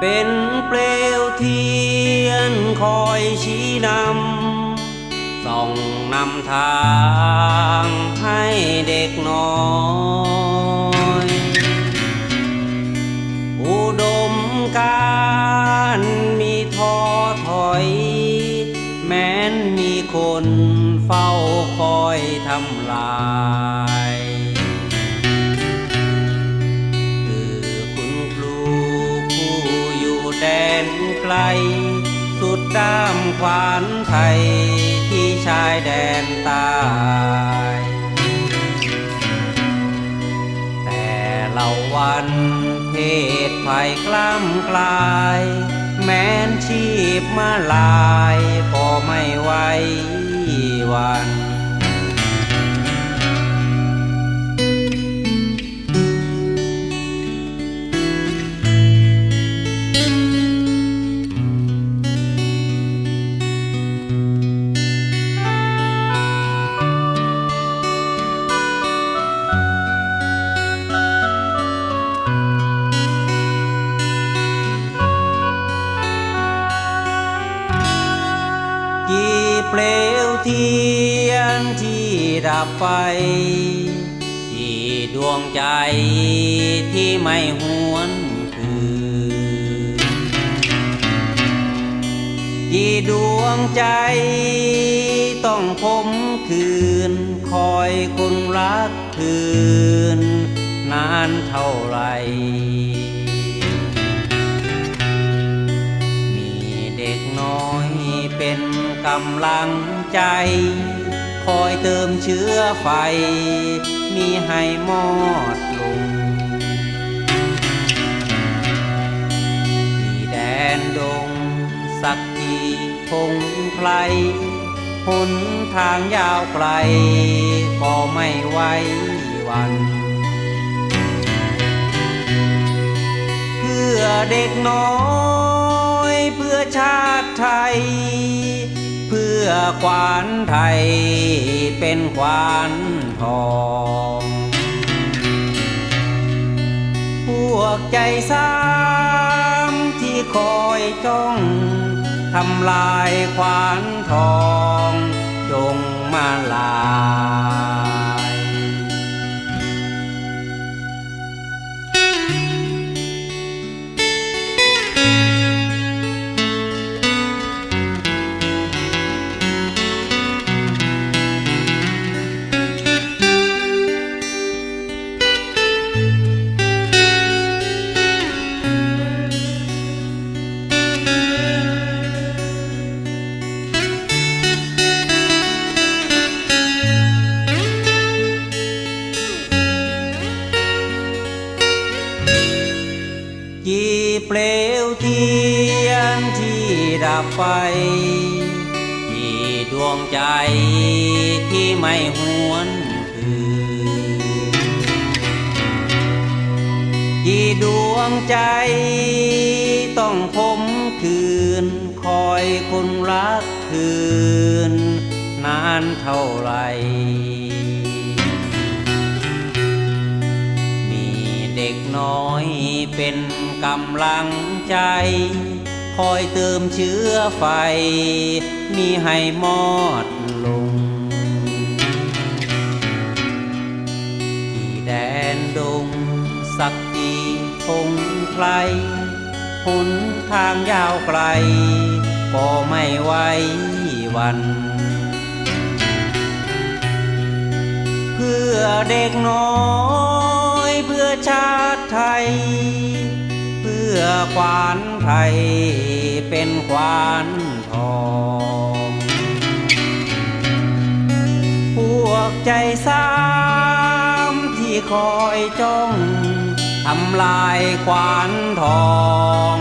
เป็นเปลวเทียนคอยชี้นำส่องนำทางให้เด็กน้อย อุดมการมีท้อถอย แม้นมีคนเฝ้าคอยทำลาย นไกล สุดด้ามขวานไทย ที่ชายแดนใตายแต่ละวันเพศภัยกล้ำกลาย แม้นชีพมาลายก็ไม่ไหววัน เทียนที่ดับไป ที่ดวงใจที่ไม่หวนคืนกี่ดวงใจต้องคมคืน คอยคนรักคืน นานเท่าไหรมีเด็กน้อยเป็นกำลัง ใจ คอยเติมเชื้อไฟ มีให้มอดลงที่แดนดง สักทีพงไพรหนทางยาวไกล ก็ไม่ไหววันเพื่อเด็กน้อย เพื่อชาติไทยือควานไทยเป็นควานทอง พวกใจซ้ำที่คอยจ้องทำลายควานทอง จงมาลา ดับไปกี่ดวงใจที่ไม่หวนคืนกี่ดวงใจต้องคมคืน คอยคนรักคืน นานเท่าไหรมีเด็กน้อยเป็นกำลังใจ คอยเติมเชื้อไฟ มีให้มอดลง ที่แดนดง สักทีคงไกลหนทางยาวไกล ก็ไม่ไหววัน เพื่อเด็กน้อย เพื่อชาติไทย เพื่อควานไทยเป็นควานทอง พวกใจซ้ำที่คอยจ้องทำลายควานทอง